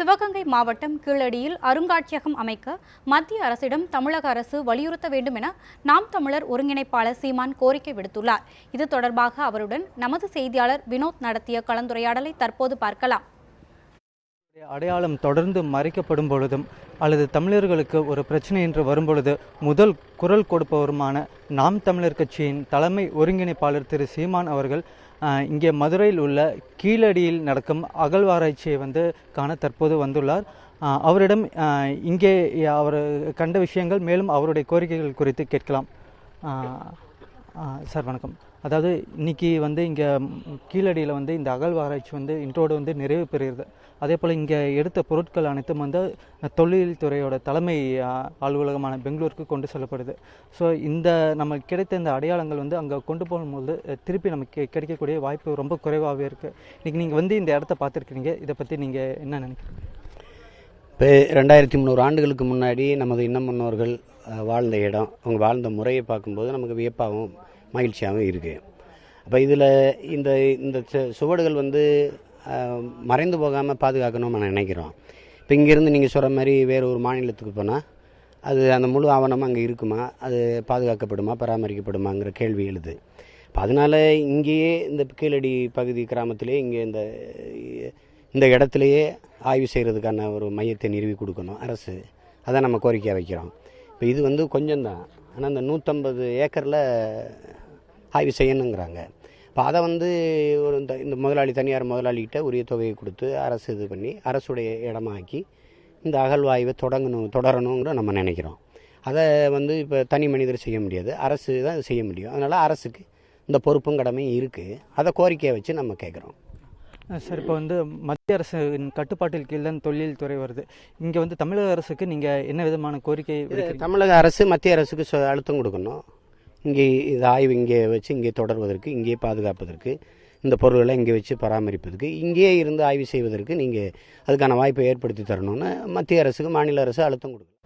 சிவகங்கை மாவட்டம் கீழடியில் அருங்காட்சியகம் அமைக்க மத்திய அரசிடம் தமிழக அரசு வலியுறுத்த வேண்டும் என நாம் தமிழர் ஒருங்கிணைப்பாளர் சீமான் கோரிக்கை விடுத்துள்ளார். இது தொடர்பாக அவருடன் நமது செய்தியாளர் வினோத் நடத்திய கலந்துரையாடலை தற்போது பார்க்கலாம். அடையாளம் தொடர்ந்து மறைக்கப்படும் பொழுதும் அல்லது தமிழர்களுக்கு ஒரு பிரச்சனை என்று வரும்பொழுது முதல் குரல் கொடுப்பவருமான நாம் தமிழர் கட்சியின் தலைமை ஒருங்கிணைப்பாளர் திரு சீமான் அவர்கள் இங்கே மதுரையில் உள்ள கீழடியில் நடக்கும் அகழ்வாராய்ச்சியை வந்து காண தற்போது வந்துள்ளார். அவரிடம் இங்கே அவர் கண்ட விஷயங்கள் மேலும் அவருடைய கோரிக்கைகள் குறித்து கேட்கலாம். சார் வணக்கம். அதாவது இன்னைக்கு வந்து இங்கே கீழடியில் வந்து இந்த அகழ்வாராய்ச்சி வந்து இன்றோடு வந்து நிறைவு பெறுகிறது. அதே போல் இங்கே எடுத்த பொருட்கள் அனைத்தும் வந்து தொழில் துறையோட தலைமை அலுவலகமான பெங்களூருக்கு கொண்டு செல்லப்படுது. ஸோ இந்த நமக்கு கிடைத்த இந்த அடையாளங்கள் வந்து அங்கே கொண்டு போகும்போது திருப்பி நமக்கு கிடைக்கக்கூடிய வாய்ப்பு ரொம்ப குறைவாகவே இருக்குது இன்றைக்கி நீங்கள் வந்து இந்த இடத்த பார்த்துருக்கீங்க இதை பற்றி நீங்கள் என்ன நினைக்கிறீங்க? இப்போ ரெண்டாயிரத்தி முந்நூறு ஆண்டுகளுக்கு முன்னாடி நமது இன்ன முன்னோர்கள் வாழ்ந்த இடம் அவங்க வாழ்ந்த முறையை பார்க்கும்போது நமக்கு வியப்பாகவும் மகிழ்ச்சியாகவும் இருக்குது அப்போ இதில் இந்த இந்த சு- சுவடுகள் வந்து மறைந்து போகாமல் பாதுகாக்கணும்னு நான் நினைக்கிறோம். இப்போ இங்கேருந்து நீங்கள் சொல்கிற மாதிரி வேறு ஒரு மாநிலத்துக்கு போனால் அது அந்த முழு ஆவணமும் அங்கே இருக்குமா? அது பாதுகாக்கப்படுமா? பராமரிக்கப்படுமாங்கிற கேள்வி எழுது. இப்போ அதனால் இங்கேயே இந்த கீழடி பகுதி கிராமத்திலே இங்கே இந்த இந்த இடத்துலையே ஆய்வு செய்கிறதுக்கான ஒரு மையத்தை நிறுவி கொடுக்கணும் அரசு. அதை நம்ம கோரிக்கையாக வைக்கிறோம். இப்போ இது வந்து கொஞ்சம்தான். ஆனால் இந்த நூற்றம்பது ஏக்கரில் ஆய்வு செய்யணுங்கிறாங்க. இப்போ அதை வந்து ஒரு இந்த இந்த முதலாளி தனியார் முதலாளிகிட்ட உரிய தொகையை கொடுத்து அரசு இது பண்ணி அரசுடைய இடமாக்கி இந்த அகழ்வாய்வை தொடங்கணும் தொடரணுங்கிற நம்ம நினைக்கிறோம். அதை வந்து இப்போ தனி மனிதர் செய்ய முடியாது. அரசு தான் செய்ய முடியும். அதனால் அரசுக்கு இந்த பொறுப்பும் கடமையும் இருக்குது அதை கோரிக்கையை வச்சு நம்ம கேட்குறோம். சார் இப்போ வந்து மத்திய அரசின் கட்டுப்பாட்டில் கீழ் தான் தொழில் துறை வருது. இங்கே வந்து தமிழக அரசுக்கு நீங்கள் என்ன விதமான கோரிக்கை தமிழக அரசு மத்திய அரசுக்கு அழுத்தம் கொடுக்கணும். இங்கே இது ஆய்வு இங்கே வச்சு இங்கே தொடர்வதற்கு இங்கே பாதுகாப்பதற்கு இந்த பொருள்களை இங்கே வச்சு பராமரிப்பதற்கு இங்கேயே இருந்து ஆய்வு செய்வதற்கு நீங்கள் அதுக்கான வாய்ப்பை ஏற்படுத்தி தரணும்னு மத்திய அரசுக்கு மாநில அரசு அழுத்தம் கொடுக்கும்